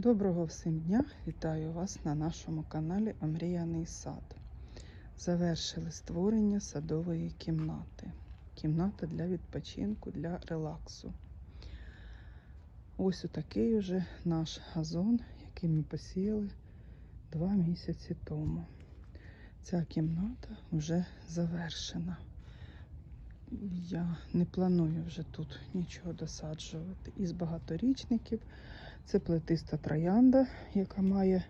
Доброго всім дня! Вітаю вас на нашому каналі Омріяний сад. Завершили створення садової кімнати. Кімната для відпочинку, для релаксу. Ось отакий уже наш газон, який ми посіяли два місяці тому. Ця кімната вже завершена. Я не планую вже тут нічого досаджувати. Із багаторічників це плетиста троянда, яка має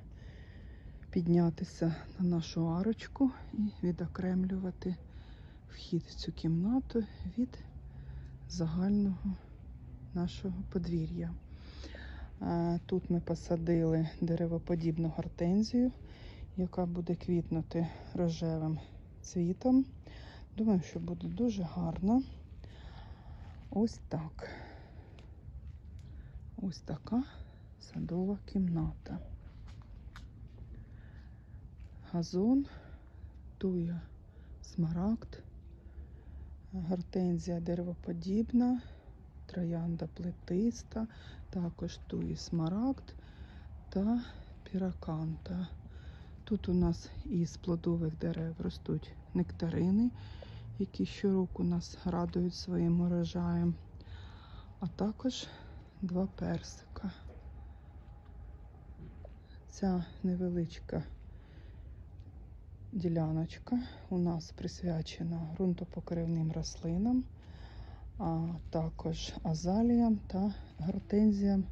піднятися на нашу арочку і відокремлювати вхід в цю кімнату від загального нашого подвір'я. Тут ми посадили деревоподібну гортензію, яка буде квітнути рожевим цвітом. Думаю, що буде дуже гарно. Ось так. Ось така садова кімната. Газон, туя смарагд, гортензія деревоподібна, троянда плетиста, також туї смарагд та піраканта. Тут у нас із плодових дерев ростуть нектарини, які щороку нас радують своїм урожаєм, а також два персика. Ця невеличка діляночка у нас присвячена ґрунтопокривним рослинам, а також азаліям та гортензіям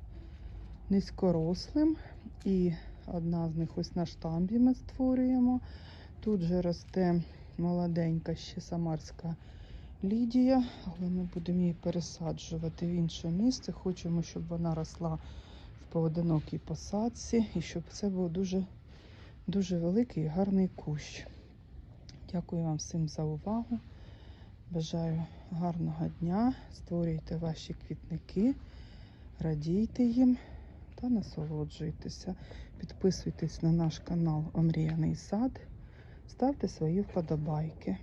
низькорослим. І одна з них ось на штамбі ми створюємо. Тут же росте молоденька ще самарська Лідія, але ми будемо її пересаджувати в інше місце. Хочемо, щоб вона росла в поодинокій посадці і щоб це був дуже, дуже великий і гарний кущ. Дякую вам всім за увагу. Бажаю гарного дня. Створюйте ваші квітники, радійте їм та насолоджуйтеся. Підписуйтесь на наш канал Омріяний сад, ставте свої вподобайки.